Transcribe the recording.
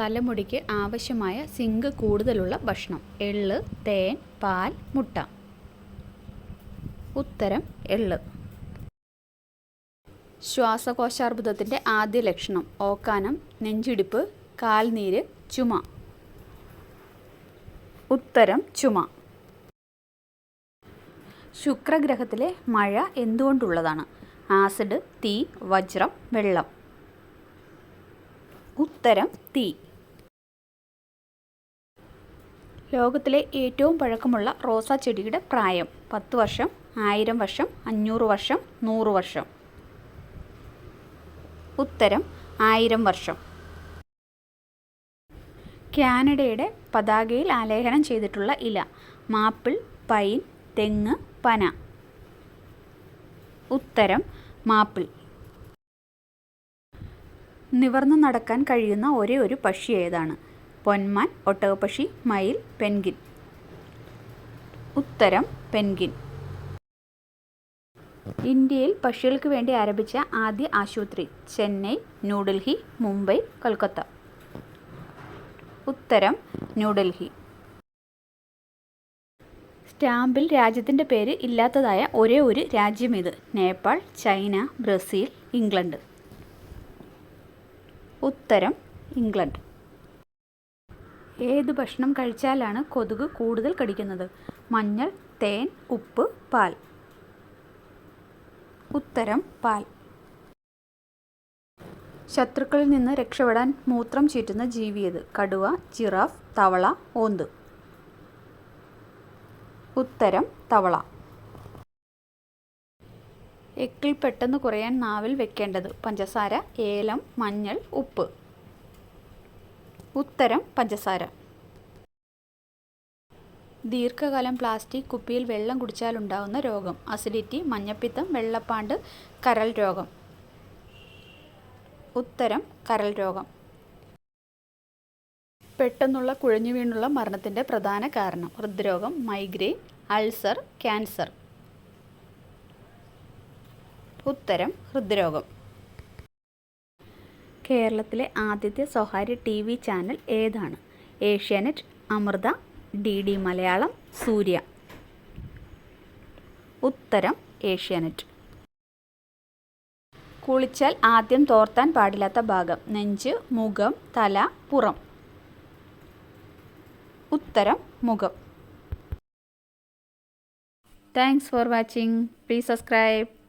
തലമുടിക്ക് ആവശ്യമായ സിങ്ക് കൂടുതലുള്ള ഭക്ഷണം. എള്ള് തേൻ പാൽ മുട്ട. ഉത്തരം എള്ള്. ശ്വാസകോശാർബുദത്തിന്റെ ആദ്യ ലക്ഷണം. ഓക്കാനം നെഞ്ചിടിപ്പ് കാൽനീര് ചുമ. ഉത്തരം ചുമ. ശുക്രഗ്രഹത്തിലെ മഴ എന്തുകൊണ്ടുള്ളതാണ്? ആസിഡ് തീ വജ്രം വെള്ളം. ഉത്തരം തീ. ലോകത്തിലെ ഏറ്റവും പഴക്കമുള്ള റോസാ ചെടിയുടെ പ്രായം. പത്ത് വർഷം ആയിരം വർഷം അഞ്ഞൂറ് വർഷം നൂറ് വർഷം. ഉത്തരം ആയിരം വർഷം. കാനഡയുടെ പതാകയിൽ ആലേഖനം ചെയ്തിട്ടുള്ള ഇല. മാപ്പിൾ പൈൻ തെങ്ങ് പന. ഉത്തരം മാപ്പിൾ. നിവർന്നു നടക്കാൻ കഴിയുന്ന ഒരേ ഒരു പക്ഷി ഏതാണ്? പൊന്മാൻ ഒട്ടകപ്പക്ഷി മയിൽ പെൻഗിൻ ഉത്തരം പെൻഗിൻ ഇന്ത്യയിൽ പക്ഷികൾക്ക് വേണ്ടി ആരംഭിച്ച ആദ്യ ആശുപത്രി ചെന്നൈ ന്യൂഡൽഹി മുംബൈ കൊൽക്കത്ത. ഉത്തരം ന്യൂഡൽഹി. സ്റ്റാമ്പിൽ രാജ്യത്തിന്റെ പേര് ഇല്ലാത്തതായ ഒരേ ഒരു രാജ്യം ഇത് നേപ്പാൾ ചൈന ബ്രസീൽ ഇംഗ്ലണ്ട്. ഉത്തരം ഇംഗ്ലണ്ട്. ഏത് ഭക്ഷണം കഴിച്ചാലാണ് കൊതുക് കൂടുതൽ കടിക്കുന്നത്? മഞ്ഞൾ തേൻ ഉപ്പ് പാൽ. ഉത്തരം പാൽ. ശത്രുക്കളിൽ നിന്ന് രക്ഷപ്പെടാൻ മൂത്രം ചീറ്റുന്ന ജീവിയത് കടുവ ജിറാഫ് തവള ഓന്ത്. ഉത്തരം തവള. എക്കിൽ പെട്ടെന്ന് കുറയാൻ നാവിൽ വെക്കേണ്ടത് പഞ്ചസാര ഏലം മഞ്ഞൾ ഉപ്പ്. ഉത്തരം പഞ്ചസാര. ദീർഘകാലം പ്ലാസ്റ്റിക് കുപ്പിയിൽ വെള്ളം കുടിച്ചാലുണ്ടാകുന്ന രോഗം. അസിഡിറ്റി മഞ്ഞപ്പിത്തം വെള്ളപ്പാണ്ട് കരൾ രോഗം. ഉത്തരം കരൾ രോഗം. പെട്ടെന്നുള്ള കുഴഞ്ഞു വീണുള്ള മരണത്തിന്റെ പ്രധാന കാരണം. ഹൃദ്രോഗം മൈഗ്രെയിൻ അൾസർ ക്യാൻസർ. ഉത്തരം ഹൃദ്രോഗം. കേരളത്തിലെ ആദ്യത്തെ സ്വകാര്യ ടി വി ചാനൽ ഏതാണ്? Asianet Amrita D D Malayalam Surya. ഉത്തരം ഏഷ്യാനെറ്റ്. കുളിച്ചാൽ ആദ്യം തോർത്താൻ പാടില്ലാത്ത ഭാഗം. നെഞ്ച് മുഖം തല പുറം. ഉത്തരം മുഖം. Thanks for watching please subscribe